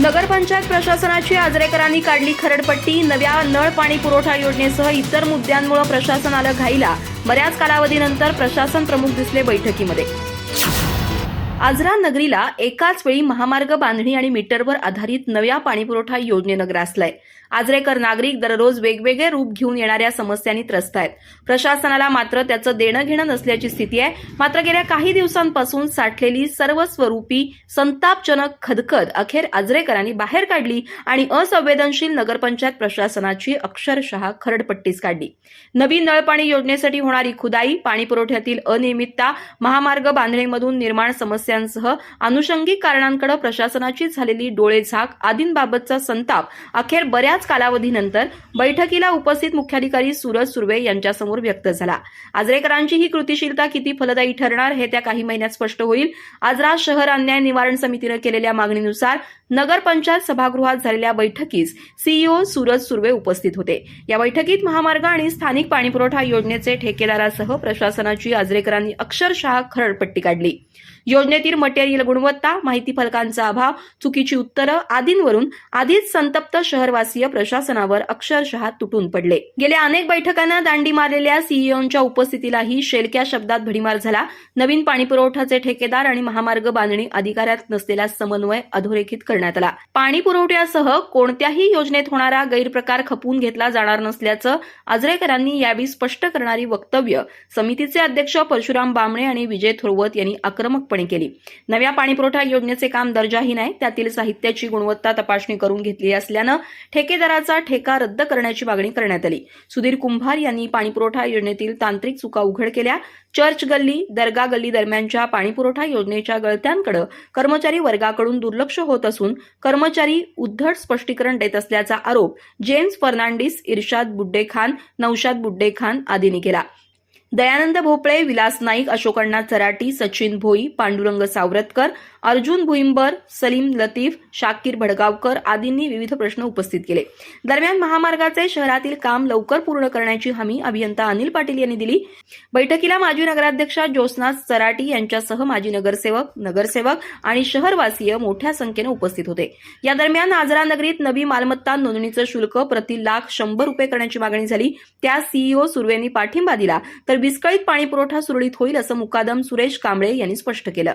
नगरपंचायत प्रशासनाची आजरेकरांनी काढली खरडपट्टी. नव्या नळ पाणी पुरवठा योजनेसह इतर मुद्द्यांमुळे प्रशासन आलं घाईला. बऱ्याच कालावधीनंतर प्रशासन प्रमुख दिसले बैठकीमध्ये. आजरा नगरीला एकाच वेळी महामार्ग बांधणी आणि मीटरवर आधारित नव्या पाणीपुरवठा योजनेनं ग्रासलाय. आजरेकर नागरिक दररोज वेगवेगळे रूप घेऊन येणाऱ्या समस्यांनी त्रस्त आहेत. प्रशासनाला मात्र त्याचं देणं घेणं नसल्याची स्थिती आहे. मात्र गेल्या काही दिवसांपासून साठलेली सर्व स्वरूपी संतापजनक खदखद अखेर आजरेकरांनी बाहेर काढली आणि असंवेदनशील नगरपंचायत प्रशासनाची अक्षरशः खरडपट्टीच काढली. नवीन नळपाणी योजनेसाठी होणारी खुदाई पाणी पुरवठ्यातील अनियमितता महामार्ग बांधणीमधून निर्माण समस्यांसह अनुषंगिक कारणांकडे प्रशासनाची झालेली डोळेझाक आदींबाबतचा संताप अखेर बऱ्याच कालावधीनंतर बैठकीला उपस्थित मुख्याधिकारी सूरज सुर्वे यांच्यासमोर व्यक्त झाला. आजरेकरांची ही कृतीशीलता किती फलदायी ठरणार हे त्या काही महिन्यात स्पष्ट होईल. आजरा शहर अन्याय निवारण समितीनं केलेल्या मागणीनुसार नगरपंचायत सभागृहात झालेल्या बैठकीस सीईओ सूरज सुर्वे उपस्थित होते. या बैठकीत महामार्ग आणि स्थानिक पाणीपुरवठा योजनेचे ठेकेदारासह प्रशासनाची आजरेकरांनी अक्षरशः खरडपट्टी काढली. योजनेतील मटेरियल गुणवत्ता माहिती फलकांचा अभाव चुकीची उत्तरं आदींवरून आधीच संतप्त शहरवासीय प्रशासनावर अक्षरशः तुटून पडले. गेल्या अनेक बैठकांना दांडी मारलेल्या सीईओंच्या उपस्थितीलाही शेलक्या शब्दात भडीमार झाला. नवीन पाणीपुरवठ्याचे ठेकेदार आणि महामार्ग बांधणी अधिकाऱ्यात नसलेला समन्वय अधोरेखित करण्यात आला. पाणी पुरवठ्यासह कोणत्याही योजनेत होणारा गैरप्रकार खपवून घेतला जाणार नसल्याचं आजरेकरांनी यावेळी स्पष्ट करणारी वक्तव्य समितीचे अध्यक्ष परशुराम बामणे आणि विजय थोरवत यांनी आक्रमकपणे केली. नव्या पाणीपुरवठा योजनेचे काम दर्जाहीन आहे त्यातील साहित्याची गुणवत्ता तपासणी करून घेतली असल्यानं ठेकेदाराचा ठेका रद्द करण्याची मागणी करण्यात आली. सुधीर कुंभार यांनी पाणीपुरवठा योजनेतील तांत्रिक चुका उघड केल्या. चर्च गल्ली दर्गा गल्ली दरम्यानच्या पाणीपुरवठा योजनेच्या गळत्यांकडे कर्मचारी वर्गाकडून दुर्लक्ष होत असून कर्मचारी उद्धट स्पष्टीकरण देत असल्याचा आरोप जेम्स फर्नांडिस इर्शाद बुड्डे खान नौशाद बुड्डे खान आदींनी केला. दयानंद भोपळे विलास नाईक अशोकण्णा चराटी सचिन भोई पांडुरंग सावरतकर अर्जुन भुईंबर सलीम लतीफ शाकीर भडगावकर आदींनी विविध प्रश्न उपस्थित केले. दरम्यान महामार्गाचे शहरातील काम लवकर पूर्ण करण्याची हमी अभियंता अनिल पाटील यांनी दिली. बैठकीला माजी नगराध्यक्षा ज्योत्स्ना चराटी यांच्यासह माजी नगरसेवक नगरसेवक आणि शहरवासीय मोठ्या संख्येनं उपस्थित होते. या दरम्यान आजरा नगरीत नवी मालमत्ता नोंदणीचं शुल्क प्रति लाख शंभर रुपये करण्याची मागणी झाली. त्या सीईओ सुर्वेंनी पाठिंबा दिला. तर विस्कळीत पाणीपुरवठा सुरळीत होईल असं मुकादम सुरेश कांबळे यांनी स्पष्ट केलं.